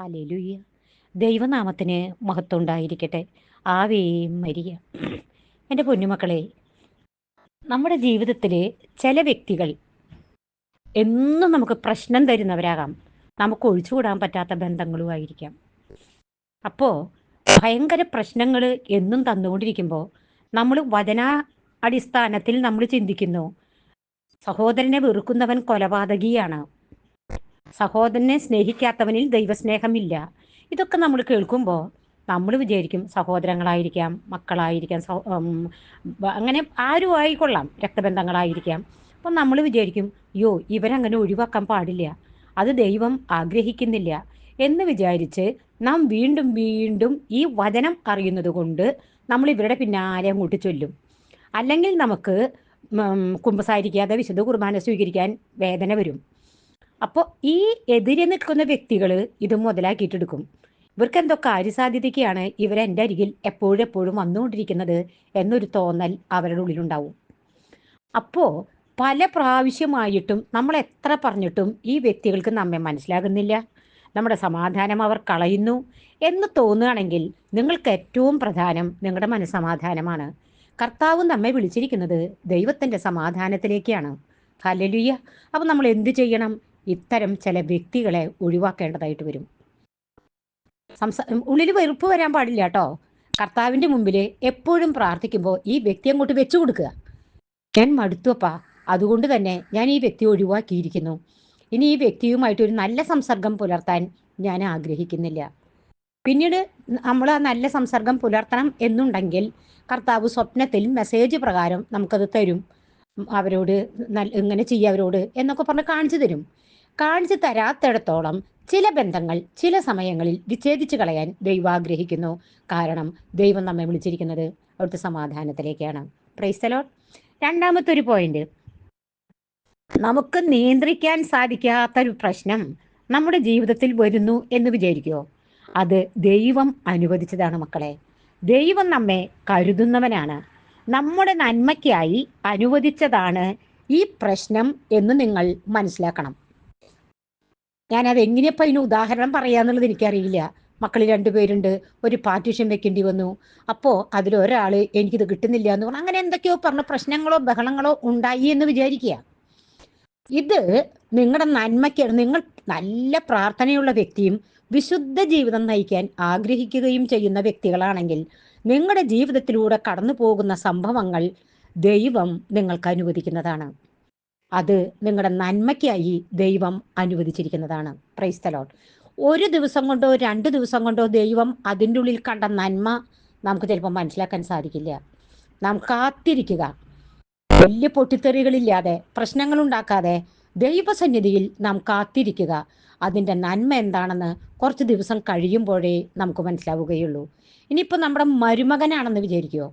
ഹാലലുയ്യ ദൈവനാമത്തിന് മഹത്വം ഉണ്ടായിരിക്കട്ടെ ആവേ മരിയ. എന്റെ പൊന്നുമക്കളെ നമ്മുടെ ജീവിതത്തിൽ ചില വ്യക്തികൾ എന്നും നമുക്ക് പ്രശ്നം തരുന്നവരാകാം. നമുക്ക് ഒഴിച്ചുകൂടാൻ പറ്റാത്ത ബന്ധങ്ങളുമായിരിക്കാം അപ്പോൾ ഭയങ്കര പ്രശ്നങ്ങൾ എന്നും തന്നുകൊണ്ടിരിക്കുമ്പോൾ നമ്മൾ വചന അടിസ്ഥാനത്തിൽ നമ്മൾ ചിന്തിക്കുന്നു സഹോദരനെ വെറുക്കുന്നവൻ കൊലപാതകിയാണ്. സഹോദരനെ സ്നേഹിക്കാത്തവനിൽ ദൈവസ്നേഹമില്ല. ഇതൊക്കെ നമ്മൾ കേൾക്കുമ്പോൾ നമ്മൾ വിചാരിക്കും സഹോദരങ്ങളായിരിക്കാം മക്കളായിരിക്കാം അങ്ങനെ ആരും ആയിക്കൊള്ളാം രക്തബന്ധങ്ങളായിരിക്കാം. അപ്പം നമ്മൾ വിചാരിക്കും യോ ഇവരങ്ങനെ ഒഴിവാക്കാൻ പാടില്ല. അത് ദൈവം ആഗ്രഹിക്കുന്നില്ല. എന്ന് വിചാരിച്ച് നാം വീണ്ടും വീണ്ടും ഈ വചനം അറിയുന്നത് കൊണ്ട് നമ്മൾ ഇവരുടെ പിന്നാലെ അങ്ങോട്ട് ചൊല്ലും. അല്ലെങ്കിൽ നമുക്ക് കുമ്പസാരിക്കാതെ വിശുദ്ധ കുർബാന സ്വീകരിക്കാൻ വേദന വരും. അപ്പോൾ ഈ എതിരെ നിൽക്കുന്ന വ്യക്തികൾ ഇത് മുതലാക്കിയിട്ടെടുക്കും. ഇവർക്ക് എന്തോ കാര്യസാധ്യതയ്ക്കാണ് ഇവർ എന്റെ അരികിൽ എപ്പോഴും എപ്പോഴും വന്നുകൊണ്ടിരിക്കുന്നത് എന്നൊരു തോന്നൽ അവരുടെ ഉള്ളിലുണ്ടാവും. അപ്പോൾ പല പ്രാവശ്യമായിട്ടും നമ്മൾ എത്ര പറഞ്ഞിട്ടും ഈ വ്യക്തികൾക്ക് നമ്മെ മനസ്സിലാകുന്നില്ല. നമ്മുടെ സമാധാനം അവർ കളയുന്നു എന്ന് തോന്നുകയാണെങ്കിൽ നിങ്ങൾക്ക് ഏറ്റവും പ്രധാനം നിങ്ങളുടെ മനസ്സമാധാനമാണ്. കർത്താവ് നമ്മെ വിളിച്ചിരിക്കുന്നത് ദൈവത്തിന്റെ സമാധാനത്തിലേക്കാണ്. ഹലലുയ്യ അപ്പം നമ്മൾ എന്ത് ചെയ്യണം? ഇത്തരം ചില വ്യക്തികളെ ഒഴിവാക്കേണ്ടതായിട്ട് വരും. സംസാ ഉള്ളിൽ വെറുപ്പ് വരാൻ പാടില്ല കേട്ടോ കർത്താവിന്റെ മുമ്പിൽ എപ്പോഴും പ്രാർത്ഥിക്കുമ്പോൾ ഈ വ്യക്തി അങ്ങോട്ട് വെച്ചു കൊടുക്കുക. ഞാൻ മടുത്തുവപ്പാ. അതുകൊണ്ട് തന്നെ ഞാൻ ഈ വ്യക്തി ഒഴിവാക്കിയിരിക്കുന്നു. ഇനി ഈ വ്യക്തിയുമായിട്ട് ഒരു നല്ല സംസർഗം പുലർത്താൻ ഞാൻ ആഗ്രഹിക്കുന്നില്ല. പിന്നീട് നമ്മൾ ആ നല്ല സംസർഗം പുലർത്തണം എന്നുണ്ടെങ്കിൽ കർത്താവ് സ്വപ്നത്തിൽ മെസ്സേജ് പ്രകാരം നമുക്കത് തരും. അവരോട് ഇങ്ങനെ ചെയ്യുക അവരോട് എന്നൊക്കെ പറഞ്ഞ് കാണിച്ചു തരും. കാണിച്ചു തരാത്തിടത്തോളം ചില ബന്ധങ്ങൾ ചില സമയങ്ങളിൽ വിച്ഛേദിച്ചു കളയാൻ ദൈവം ആഗ്രഹിക്കുന്നു. കാരണം ദൈവം നമ്മെ വിളിച്ചിരിക്കുന്നത് അവിടുത്തെ സമാധാനത്തിലേക്കാണ്. പ്രൈസ്തലോ രണ്ടാമത്തെ ഒരു പോയിന്റ് നമുക്ക് നിയന്ത്രിക്കാൻ സാധിക്കാത്തൊരു പ്രശ്നം നമ്മുടെ ജീവിതത്തിൽ വരുന്നു എന്ന് വിചാരിക്കുമോ അത് ദൈവം അനുവദിച്ചതാണ് മക്കളെ. ദൈവം നമ്മെ കരുതുന്നവനാണ്. നമ്മുടെ നന്മയ്ക്കായി അനുവദിച്ചതാണ് ഈ പ്രശ്നം എന്ന് നിങ്ങൾ മനസ്സിലാക്കണം. ഞാനത് എങ്ങനെയപ്പോൾ അതിന് ഉദാഹരണം പറയാന്നുള്ളത് എനിക്കറിയില്ല. മക്കൾ രണ്ടുപേരുണ്ട്. ഒരു പാർട്ടീഷൻ വെക്കേണ്ടി വന്നു. അപ്പോൾ അതിലൊരാൾ എനിക്കിത് കിട്ടുന്നില്ല എന്ന് പറഞ്ഞു. അങ്ങനെ എന്തൊക്കെയോ പറഞ്ഞ പ്രശ്നങ്ങളോ ബഹളങ്ങളോ ഉണ്ടായി എന്ന് വിചാരിക്കുക. ഇത് നിങ്ങളുടെ നന്മയ്ക്കാണ് നിങ്ങൾ നല്ല പ്രാർത്ഥനയുള്ള വ്യക്തിയും വിശുദ്ധ ജീവിതം നയിക്കാൻ ആഗ്രഹിക്കുകയും ചെയ്യുന്ന വ്യക്തികളാണെങ്കിൽ നിങ്ങളുടെ ജീവിതത്തിലൂടെ കടന്നു പോകുന്ന സംഭവങ്ങൾ ദൈവം നിങ്ങൾക്ക് അനുവദിക്കുന്നതാണ്. അത് നിങ്ങളുടെ നന്മയ്ക്കായി ദൈവം അനുവദിച്ചിരിക്കുന്നതാണ്. പ്രൈസ് തലോട്ട് ഒരു ദിവസം കൊണ്ടോ രണ്ട് ദിവസം കൊണ്ടോ ദൈവം അതിന്റെ ഉള്ളിൽ കണ്ട നന്മ നമുക്ക് ചിലപ്പോൾ മനസ്സിലാക്കാൻ സാധിക്കില്ല. നാം കാത്തിരിക്കുക. വലിയ പൊട്ടിത്തെറികളില്ലാതെ പ്രശ്നങ്ങൾ ഉണ്ടാക്കാതെ ദൈവസന്നിധിയിൽ നാം കാത്തിരിക്കുക. അതിന്റെ നന്മ എന്താണെന്ന് കുറച്ച് ദിവസം കഴിയുമ്പോഴേ നമുക്ക് മനസ്സിലാവുകയുള്ളൂ. ഇനിയിപ്പോൾ നമ്മുടെ മരുമകനാണെന്ന് വിചാരിക്കുമോ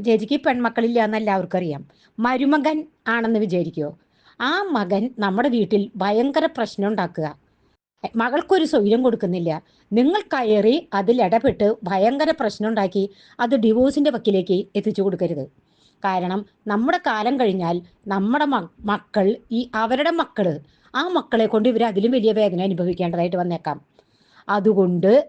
ചേച്ചിക്ക് പെൺമക്കളില്ല എന്ന് എല്ലാവർക്കും അറിയാം. മരുമകൻ ആണെന്ന് വിചാരിക്കുമോ ആ മകൻ നമ്മുടെ വീട്ടിൽ ഭയങ്കര പ്രശ്നം ഉണ്ടാക്കുക. മകൾക്കൊരു സ്വൈര്യം കൊടുക്കുന്നില്ല. നിങ്ങൾ കയറി അതിൽ ഇടപെട്ട് ഭയങ്കര പ്രശ്നം ഉണ്ടാക്കി അത് ഡിവോഴ്സിന്റെ വക്കിലേക്ക് എത്തിച്ചു കൊടുക്കരുത്. കാരണം നമ്മുടെ കാലം കഴിഞ്ഞാൽ നമ്മുടെ മക്കൾ ഈ അവരുടെ മക്കൾ ആ മക്കളെ കൊണ്ട് ഇവർ അതിലും വലിയ വേദന അനുഭവിക്കേണ്ടതായിട്ട് വന്നേക്കാം. അതുകൊണ്ട്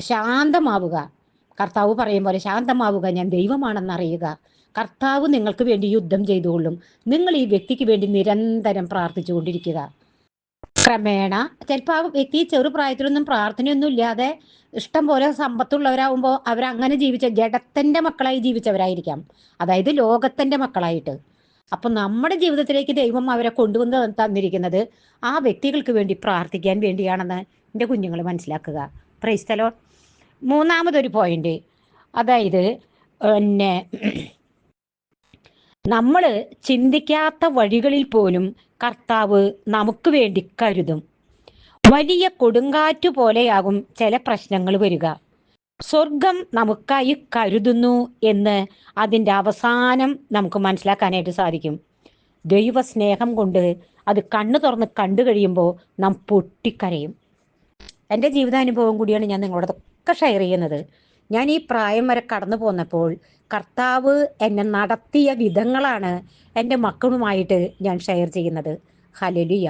ശാന്തമാവുക. കർത്താവ് പറയും പോലെ ശാന്തമാവുക ഞാൻ ദൈവമാണെന്ന് അറിയുക കർത്താവ് നിങ്ങൾക്ക് വേണ്ടി യുദ്ധം ചെയ്തുകൊള്ളും. നിങ്ങൾ ഈ വ്യക്തിക്ക് വേണ്ടി നിരന്തരം പ്രാർത്ഥിച്ചുകൊണ്ടിരിക്കുക. ക്രമേണ ചിലപ്പോൾ ആ വ്യക്തി ചെറുപ്രായത്തിലൊന്നും പ്രാർത്ഥനയൊന്നും ഇല്ലാതെ ഇഷ്ടം പോലെ സമ്പത്തുള്ളവരാകുമ്പോൾ അവരങ്ങനെ ജീവിച്ച ജഡത്തിന്റെ മക്കളായി ജീവിച്ചവരായിരിക്കാം. അതായത് ലോകത്തിന്റെ മക്കളായിട്ട്. അപ്പം നമ്മുടെ ജീവിതത്തിലേക്ക് ദൈവം അവരെ കൊണ്ടുവന്ന് തന്നിരിക്കുന്നത് ആ വ്യക്തികൾക്ക് വേണ്ടി പ്രാർത്ഥിക്കാൻ വേണ്ടിയാണെന്ന് എന്റെ കുഞ്ഞുങ്ങൾ മനസ്സിലാക്കുക. പ്രൈസ്തലോ മൂന്നാമതൊരു പോയിന്റ് അതായത് പിന്നെ നമ്മൾ ചിന്തിക്കാത്ത വഴികളിൽ പോലും കർത്താവ് നമുക്ക് വേണ്ടി കരുതും. വലിയ കൊടുങ്കാറ്റ് പോലെയാകും ചില പ്രശ്നങ്ങൾ വരിക. സ്വർഗം നമുക്കായി കരുതുന്നു എന്ന് അതിന്റെ അവസാനം നമുക്ക് മനസ്സിലാക്കാനായിട്ട് സാധിക്കും. ദൈവസ്നേഹം കൊണ്ട് അത് കണ്ണു തുറന്ന് കണ്ടു കഴിയുമ്പോൾ നാം പൊട്ടിക്കരയും. എന്റെ ജീവിതാനുഭവം കൂടിയാണ് ഞാൻ നിങ്ങളോടൊക്കെ ഷെയർ ചെയ്യുന്നത്. ഞാൻ ഈ പ്രായം വരെ കടന്നു പോന്നപ്പോൾ കർത്താവ് എന്നെ നടത്തിയ വിധങ്ങളാണ് എന്റെ മക്കളുമായിട്ട് ഞാൻ ഷെയർ ചെയ്യുന്നത്. ഹലലിയ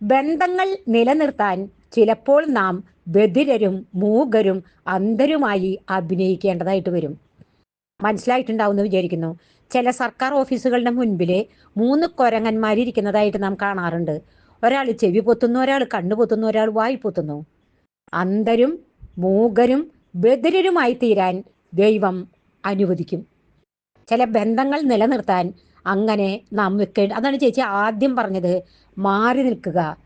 ബന്ധങ്ങൾ നിലനിർത്താൻ ചിലപ്പോൾ നാം ബധിരരും മൂകരും അന്ധരുമായി അഭിനയിക്കേണ്ടതായിട്ട് വരും. മനസ്സിലായിട്ടുണ്ടാവും എന്ന് വിചാരിക്കുന്നു. ചില സർക്കാർ ഓഫീസുകളുടെ മുൻപിലെ മൂന്ന് കൊരങ്ങന്മാരിരിക്കുന്നതായിട്ട് നാം കാണാറുണ്ട്. ഒരാൾ ചെവി പൊത്തുന്നു ഒരാൾ കണ്ണു പൊത്തുന്നു ഒരാൾ വായി പൊത്തുന്നു. അന്ധരും മൂകരും ബദിരരുമായി തീരാൻ ദൈവം അനുവദിക്കും. ചില ബന്ധങ്ങൾ നിലനിർത്താൻ അങ്ങനെ നാം വെക്കേണ്ട അതാണ് ചേച്ചി ആദ്യം പറഞ്ഞത് മാറി നിൽക്കുക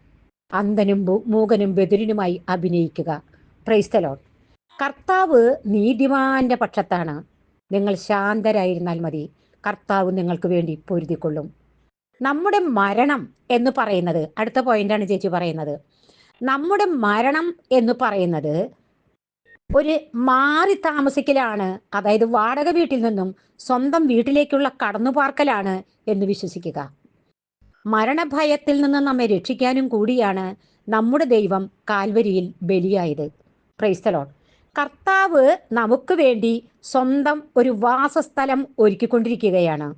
അന്ധനും ബു- മൂകനും ബദിരനുമായി അഭിനയിക്കുക. പ്രൈസ്തലോൺ കർത്താവ് നീതിമാന്റെ പക്ഷത്താണ്. നിങ്ങൾ ശാന്തരായിരുന്നാൽ മതി. കർത്താവ് നിങ്ങൾക്ക് വേണ്ടി പൊരുതിക്കൊള്ളും. നമ്മുടെ മരണം എന്ന് പറയുന്നത് അടുത്ത പോയിന്റാണ് ചേച്ചി പറയുന്നത്. നമ്മുടെ മരണം എന്ന് പറയുന്നത് ഒരു മാറി താമസിക്കലാണ് അതായത് വാടക വീട്ടിൽ നിന്നും സ്വന്തം വീട്ടിലേക്കുള്ള കടന്നുപാർക്കലാണ് എന്ന് വിശ്വസിക്കുക. മരണഭയത്തിൽ നിന്ന് നമ്മെ രക്ഷിക്കാനും കൂടിയാണ് നമ്മുടെ ദൈവം കാൽവരിയിൽ ബലിയായത്. ക്രൈസ്തലോൺ കർത്താവ് നമുക്ക് വേണ്ടി സ്വന്തം ഒരു വാസസ്ഥലം ഒരുക്കിക്കൊണ്ടിരിക്കുകയാണ്.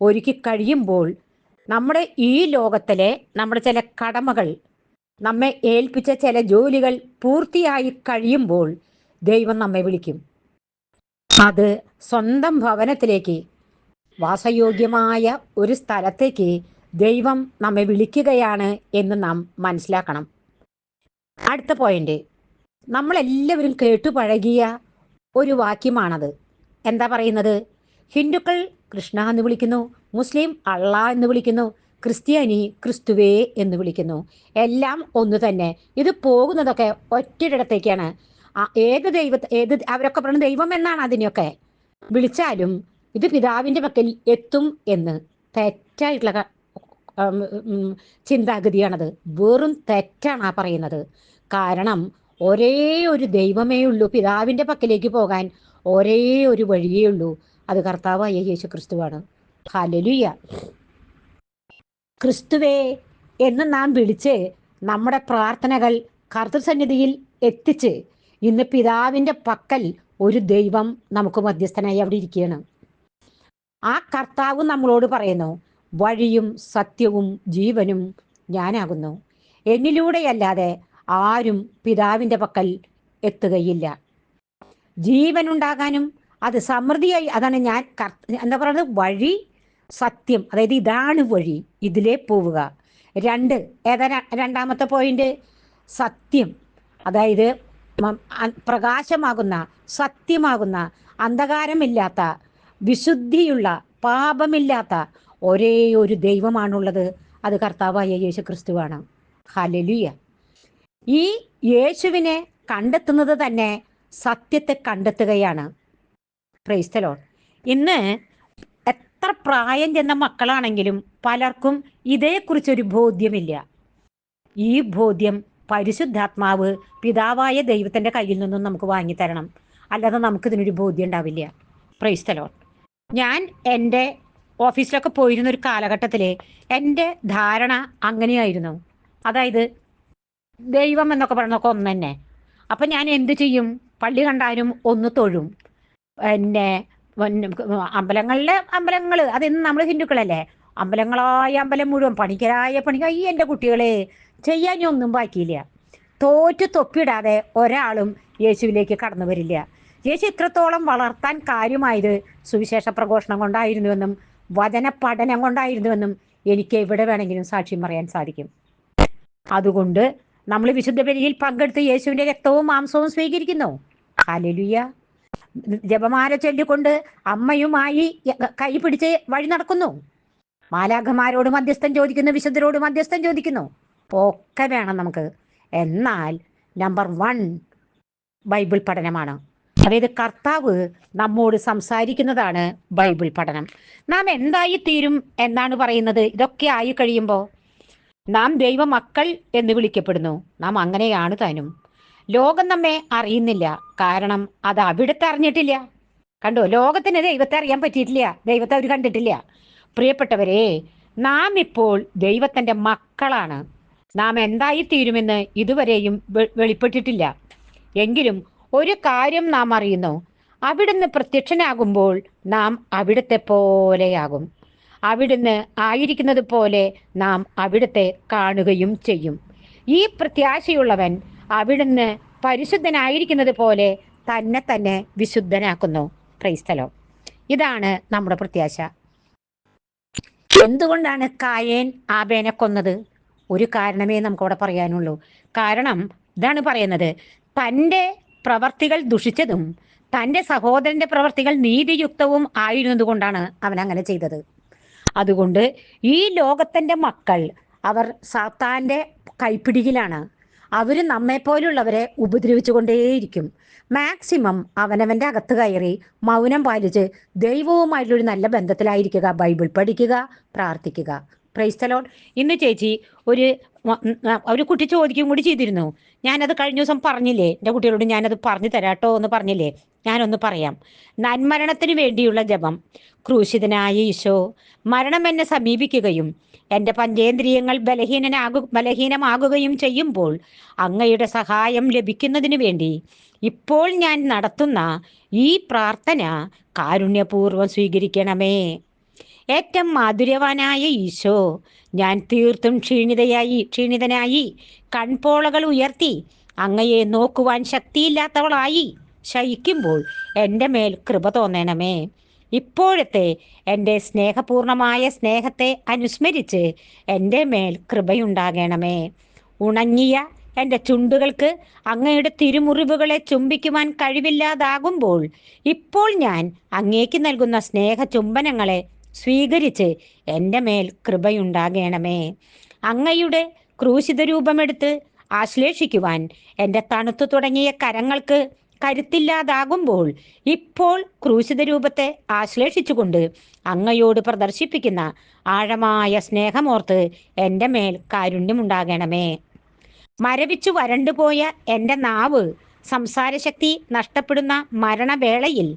ഒരുക്കി കഴിയുമ്പോൾ നമ്മുടെ ഈ ലോകത്തിലെ നമ്മുടെ ചില കടമകൾ നമ്മെ ഏൽപ്പിച്ച ചില ജോലികൾ പൂർത്തിയായി കഴിയുമ്പോൾ ദൈവം നമ്മെ വിളിക്കും. അത് സ്വന്തം ഭവനത്തിലേക്ക് വാസയോഗ്യമായ ഒരു സ്ഥലത്തേക്ക് ദൈവം നമ്മെ വിളിക്കുകയാണ് എന്ന് നാം മനസ്സിലാക്കണം. അടുത്ത പോയിന്റ്. നമ്മളെല്ലാവരും കേട്ടു പഴകിയ ഒരു വാക്യമാണത്. എന്താ പറയുന്നത്? ഹിന്ദുക്കൾ കൃഷ്ണ എന്ന് വിളിക്കുന്നു മുസ്ലിം അള്ള എന്ന് വിളിക്കുന്നു ക്രിസ്ത്യാനി ക്രിസ്തുവേ എന്ന് വിളിക്കുന്നു. എല്ലാം ഒന്ന് തന്നെ. ഇത് പോകുന്നതൊക്കെ ഒറ്റയിടത്തേക്കാണ്. ഏത് ദൈവത്തെ ഏത് അവരൊക്കെ പറയുന്നത് ദൈവം എന്നാണ് അതിനെയൊക്കെ വിളിച്ചാലും ഇത് പിതാവിന്റെ പക്കൽ എത്തും എന്ന് തെറ്റായിട്ടുള്ള ചിന്താഗതിയാണത്. വെറും തെറ്റാണ് ആ പറയുന്നത്. കാരണം ഒരേ ഒരു ദൈവമേ ഉള്ളൂ പിതാവിന്റെ പക്കലേക്ക് പോകാൻ ഒരേ ഒരു വഴിയേ ഉള്ളൂ. അത് കർത്താവായ യേശു ക്രിസ്തുവാണ് ഹലലുയ ക്രിസ്തുവേ എന്ന് നാം വിളിച്ച് നമ്മുടെ പ്രാർത്ഥനകൾ കർത്തൃസന്നിധിയിൽ എത്തിച്ച് ഇന്ന് പിതാവിന്റെ പക്കൽ ഒരു ദൈവം നമുക്ക് മധ്യസ്ഥനായി അവിടെ ഇരിക്കുകയാണ്. ആ കർത്താവ് നമ്മളോട് പറയുന്നു വഴിയും സത്യവും ജീവനും ഞാനാകുന്നു. എന്നിലൂടെയല്ലാതെ ആരും പിതാവിന്റെ പക്കൽ എത്തുകയില്ല. ജീവനുണ്ടാകാനും അത് സമൃദ്ധിയായി അതാണ് ഞാൻ എന്താ പറയുന്നത്? വഴി സത്യം. അതായത് ഇതാണ് വഴി. ഇതിലേ പോവുക. രണ്ട് ഏതാ രണ്ടാമത്തെ പോയിന്റ് സത്യം. അതായത് പ്രകാശമാകുന്ന സത്യമാകുന്ന അന്ധകാരമില്ലാത്ത വിശുദ്ധിയുള്ള പാപമില്ലാത്ത ഒരേ ഒരു ദൈവമാണുള്ളത്. അത് കർത്താവായ യേശു ക്രിസ്തുവാണ് ഹലലുയ ഈ യേശുവിനെ കണ്ടെത്തുന്നത് തന്നെ സത്യത്തെ കണ്ടെത്തുകയാണ്. ക്രൈസ്തലോൺ ഇന്ന് എത്ര പ്രായം ചെന്ന മക്കളാണെങ്കിലും പലർക്കും ഇതേക്കുറിച്ചൊരു ബോധ്യമില്ല. ഈ ബോധ്യം പരിശുദ്ധാത്മാവ് പിതാവായ ദൈവത്തിന്റെ കയ്യിൽ നിന്നും നമുക്ക് വാങ്ങിത്തരണം. അല്ലാതെ നമുക്കിതിനൊരു ബോധ്യം ഉണ്ടാവില്ല. പ്രൈസ്തലോ ഞാൻ എന്റെ ഓഫീസിലൊക്കെ പോയിരുന്ന ഒരു കാലഘട്ടത്തിൽ എന്റെ ധാരണ അങ്ങനെയായിരുന്നു. അതായത് ദൈവം എന്നൊക്കെ പറഞ്ഞൊക്കെ ഒന്ന് തന്നെ. അപ്പം ഞാൻ എന്ത് ചെയ്യും? പള്ളി കണ്ടാലും ഒന്ന് തൊഴും. പിന്നെ അമ്പലങ്ങളിലെ അമ്പലങ്ങൾ അതിന്ന് നമ്മൾ ഹിന്ദുക്കളല്ലേ? അമ്പലങ്ങളായ അമ്പലം മുഴുവൻ പണിക്കരായ പണിക്കായി എന്റെ കുട്ടികളെ ചെയ്യാനൊന്നും ബാക്കിയില്ല. തോറ്റു തൊപ്പിടാതെ ഒരാളും യേശുവിലേക്ക് കടന്നു വരില്ല. യേശു ഇത്രത്തോളം വളർത്താൻ കാര്യമായത് സുവിശേഷ പ്രഘോഷണം കൊണ്ടായിരുന്നുവെന്നും വചന പഠനം കൊണ്ടായിരുന്നുവെന്നും എനിക്ക് എവിടെ വേണമെങ്കിലും സാക്ഷ്യം പറയാൻ സാധിക്കും. അതുകൊണ്ട് നമ്മൾ വിശുദ്ധ ബലിയിൽ പങ്കെടുത്ത് യേശുവിന്റെ രക്തവും മാംസവും സ്വീകരിക്കുന്നു. ഹാലലുയ ജപമാല ചൊല്ലിക്കൊണ്ട് അമ്മയുമായി കൈ പിടിച്ച് വഴി നടക്കുന്നു. മാലാഖമാരോട് മധ്യസ്ഥം ചോദിക്കുന്നു വിശുദ്ധരോട് മധ്യസ്ഥം ചോദിക്കുന്നു. ഒക്കെ വേണം നമുക്ക്. എന്നാൽ നമ്പർ വൺ ബൈബിൾ പഠനമാണ്. അതായത് കർത്താവ് നമ്മോട് സംസാരിക്കുന്നതാണ് ബൈബിൾ പഠനം. നാം എന്തായി തീരും എന്നാണ് പറയുന്നത്? ഇതൊക്കെ ആയി കഴിയുമ്പോൾ നാം ദൈവ മക്കൾ എന്ന് വിളിക്കപ്പെടുന്നു. നാം അങ്ങനെയാണ് താനും. ലോകം നമ്മെ അറിയുന്നില്ല. കാരണം അത് അവിടുത്തെ അറിഞ്ഞിട്ടില്ല. കണ്ടോ? ലോകത്തിന് ദൈവത്തെ അറിയാൻ പറ്റിയിട്ടില്ല. ദൈവത്തെ അവർ കണ്ടിട്ടില്ല. പ്രിയപ്പെട്ടവരെ നാം ഇപ്പോൾ ദൈവത്തിന്റെ മക്കളാണ്. നാം എന്തായി തീരുമെന്ന് ഇതുവരെയും വെളിപ്പെട്ടിട്ടില്ല. എങ്കിലും ഒരു കാര്യം നാം അറിയുന്നു. അവിടുന്ന് പ്രത്യക്ഷനാകുമ്പോൾ നാം അവിടുത്തെ പോലെയാകും. അവിടുന്ന് ആയിരിക്കുന്നത് പോലെ നാം അവിടുത്തെ കാണുകയും ചെയ്യും. ഈ പ്രത്യാശയുള്ളവൻ അവിടുന്ന് പരിശുദ്ധനായിരിക്കുന്നത് പോലെ തന്നെ തന്നെ വിശുദ്ധനാക്കുന്നു. ക്രൈസ്തലോ ഇതാണ് നമ്മുടെ പ്രത്യാശ. എന്തുകൊണ്ടാണ് കായേൻ ആബേനെ കൊന്നത്? ഒരു കാരണമേ നമുക്കവിടെ പറയാനുള്ളൂ. കാരണം ഇതാണ് പറയുന്നത്. തന്റെ പ്രവർത്തികൾ ദുഷിച്ചതും തന്റെ സഹോദരന്റെ പ്രവർത്തികൾ നീതിയുക്തവും ആയിരുന്നതുകൊണ്ടാണ് അവൻ അങ്ങനെ ചെയ്തത്. അതുകൊണ്ട് ഈ ലോകത്തിന്റെ മക്കൾ അവർ സാത്താന്റെ കൈപ്പിടിയിലാണ്. അവർ നമ്മെപ്പോലുള്ളവരെ ഉപദ്രവിച്ചുകൊണ്ടേയിരിക്കും. മാക്സിമം അവനവന്റെ അകത്ത് കയറി മൗനം പാലിച്ച് ദൈവവുമായിട്ടുള്ളൊരു നല്ല ബന്ധത്തിലായിരിക്കുക ബൈബിൾ പഠിക്കുക പ്രാർത്ഥിക്കുക. പ്രൈസ്തലോൺ ഇന്ന് ചേച്ചി ഒരു ഒരു കുട്ടി ചോദിക്കുകയും കൂടി ചെയ്തിരുന്നു. ഞാനത് കഴിഞ്ഞ ദിവസം പറഞ്ഞില്ലേ? എന്റെ കുട്ടികളോട് ഞാനത് പറഞ്ഞു തരാട്ടോ എന്ന് പറഞ്ഞില്ലേ? ഞാനൊന്ന് പറയാം. നന്മരണത്തിന് വേണ്ടിയുള്ള ജപം. ക്രൂശിതനായ ഈശോ മരണം എന്നെ സമീപിക്കുകയും എന്റെ പഞ്ചേന്ദ്രിയങ്ങൾ ബലഹീനനാകു ബലഹീനമാകുകയും ചെയ്യുമ്പോൾ അങ്ങയുടെ സഹായം ലഭിക്കുന്നതിന് വേണ്ടി ഇപ്പോൾ ഞാൻ നടത്തുന്ന ഈ പ്രാർത്ഥന കാരുണ്യപൂർവം സ്വീകരിക്കണമേ. ഏറ്റവും മാധുര്യവാനായ ഈശോ. ഞാൻ തീർത്തും ക്ഷീണിതയായി ക്ഷീണിതനായി. കൺപോളകൾ ഉയർത്തി. അങ്ങയെ നോക്കുവാൻ ശക്തിയില്ലാത്തവളായി. ശയിക്കുമ്പോൾ എന്റെ മേൽ കൃപ തോന്നണമേ. ഇപ്പോഴത്തെ എന്റെ സ്നേഹപൂർണമായ സ്നേഹത്തെ അനുസ്മരിച്ച് എന്റെ മേൽ കൃപയുണ്ടാകണമേ. ഉണങ്ങിയ എന്റെ ചുണ്ടുകൾക്ക് അങ്ങയുടെ തിരുമുറിവുകളെ ചുംബിക്കുവാൻ കഴിവില്ലാതാകുമ്പോൾ ഇപ്പോൾ ഞാൻ അങ്ങേക്ക് നൽകുന്ന സ്നേഹ ചുംബനങ്ങളെ സ്വീകരിച്ച് എന്റെ മേൽ കൃപയുണ്ടാകണമേ. അങ്ങയുടെ ക്രൂശിത രൂപമെടുത്ത് ആശ്ലേഷിക്കുവാൻ എന്റെ തണുത്തു തുടങ്ങിയ കരങ്ങൾക്ക് കരുത്തില്ലാതാകുമ്പോൾ ഇപ്പോൾ ക്രൂശിത രൂപത്തെ ആശ്ലേഷിച്ചുകൊണ്ട് അങ്ങയോട് പ്രദർശിപ്പിക്കുന്ന ആഴമായ സ്നേഹമോർത്ത് എന്റെ മേൽ കാരുണ്യമുണ്ടാകണമേ. മരവിച്ചു വരണ്ടുപോയ എന്റെ നാവ് സംസാരശക്തി നഷ്ടപ്പെടുന്ന മരണവേളയിൽ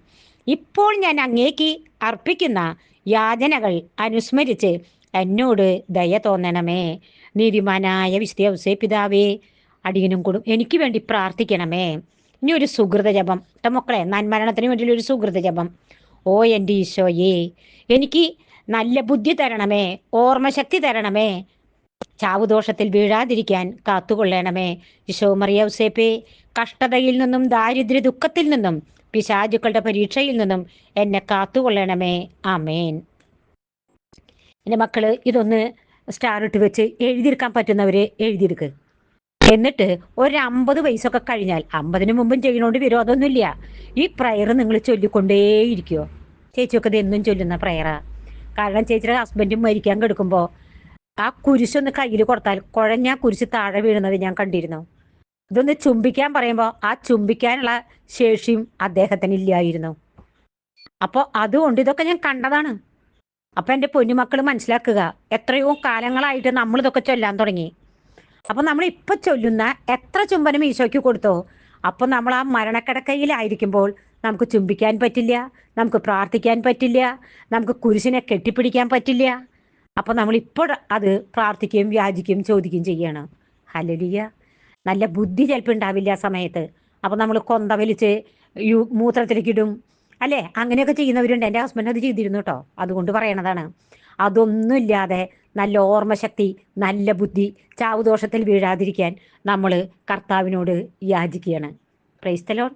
ഇപ്പോൾ ഞാൻ അങ്ങേക്ക് അർപ്പിക്കുന്ന യാചനകൾ അനുസ്മരിച്ച് എന്നോട് ദയ തോന്നണമേ. നീതിമാനായ വിശുദ്ധ പിതാവേ അടിയനും കൂടും എനിക്ക് വേണ്ടി പ്രാർത്ഥിക്കണമേ. ഇനി ഒരു സുഹൃത ജപം. മക്കളെ നന്മരണത്തിന് വേണ്ടിയുള്ള ഒരു സുഹൃത ജപം. ഓ എന്റെ ഈശോയേ എനിക്ക് നല്ല ബുദ്ധി തരണമേ ഓർമ്മശക്തി തരണമേ. ചാവുദോഷത്തിൽ വീഴാതിരിക്കാൻ കാത്തുകൊള്ളണമേ. ഈശോ മറിയ മറിയൗസേപ്പേ കഷ്ടതയിൽ നിന്നും ദാരിദ്ര്യ ദുഃഖത്തിൽ നിന്നും പിശാചുക്കളുടെ പരീക്ഷയിൽ നിന്നും എന്നെ കാത്തുകൊള്ളണമേ. ആമേൻ. എന്റെ മക്കൾ ഇതൊന്ന് സ്റ്റാർ ഇട്ട് വെച്ച് എഴുതിയെടുക്കാൻ പറ്റുന്നവർ എഴുതിയെടുക്ക്. എന്നിട്ട് ഒരു അമ്പത് വയസ്സൊക്കെ കഴിഞ്ഞാൽ അമ്പതിന് മുമ്പും ചെയ്യണോണ്ട് വിരോധമൊന്നുമില്ല ഈ പ്രയർ നിങ്ങൾ ചൊല്ലിക്കൊണ്ടേയിരിക്കുമോ ചേച്ചിയൊക്കെ ഇത് എന്നും ചൊല്ലുന്ന പ്രയറാ കാരണം ചേച്ചിയുടെ ഹസ്ബൻഡും മരിക്കാൻ കിടക്കുമ്പോൾ ആ കുരിശൊന്ന് കയ്യിൽ കൊടുത്താൽ കുഴഞ്ഞ കുരിശ് താഴെ വീഴുന്നത് ഞാൻ കണ്ടിരുന്നു. ഇതൊന്ന് ചുംബിക്കാൻ പറയുമ്പോൾ ആ ചുംബിക്കാനുള്ള ശേഷിയും അദ്ദേഹത്തിന് ഇല്ലായിരുന്നു. അപ്പോൾ അതുകൊണ്ട് ഇതൊക്കെ ഞാൻ കണ്ടതാണ്. അപ്പൊ എന്റെ പൊന്നുമക്കൾ മനസ്സിലാക്കുക എത്രയോ കാലങ്ങളായിട്ട് നമ്മൾ ഇതൊക്കെ ചൊല്ലാൻ തുടങ്ങി. അപ്പൊ നമ്മൾ ഇപ്പൊ ചൊല്ലുന്ന എത്ര ചുംബനം ഈശോയ്ക്ക് കൊടുത്തോ അപ്പൊ നമ്മൾ ആ മരണക്കിടക്കയിലായിരിക്കുമ്പോൾ നമുക്ക് ചുംബിക്കാൻ പറ്റില്ല നമുക്ക് പ്രാർത്ഥിക്കാൻ പറ്റില്ല നമുക്ക് കുരിശിനെ കെട്ടിപ്പിടിക്കാൻ പറ്റില്ല. അപ്പൊ നമ്മൾ ഇപ്പോൾ അത് പ്രാർത്ഥിക്കുകയും യാചിക്കുകയും ചോദിക്കുകയും ചെയ്യണം. ഹലലിയ നല്ല ബുദ്ധി ചിലപ്പോൾ ഉണ്ടാവില്ല ആ സമയത്ത്. അപ്പോൾ നമ്മൾ കൊന്ത വലിച്ച് യു മൂത്രത്തിലേക്ക് ഇടും അല്ലേ? അങ്ങനെയൊക്കെ ചെയ്യുന്നവരുണ്ട്. എന്റെ ഹസ്ബൻഡ് അത് ചെയ്തിരുന്നു കേട്ടോ അതുകൊണ്ട് പറയണതാണ്. അതൊന്നുമില്ലാതെ നല്ല ഓർമ്മശക്തി നല്ല ബുദ്ധി ചാവുദോഷത്തിൽ വീഴാതിരിക്കാൻ നമ്മൾ കർത്താവിനോട് യാചിക്കുകയാണ്. പ്രൈസ്തലോൺ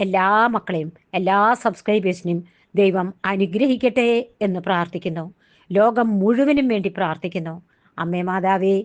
എല്ലാ മക്കളെയും എല്ലാ സബ്സ്ക്രൈബേഴ്സിനെയും ദൈവം അനുഗ്രഹിക്കട്ടെ എന്ന് പ്രാർത്ഥിക്കുന്നു. ലോകം മുഴുവനും വേണ്ടി പ്രാർത്ഥിക്കുന്നു. അമ്മേ മാതാവേ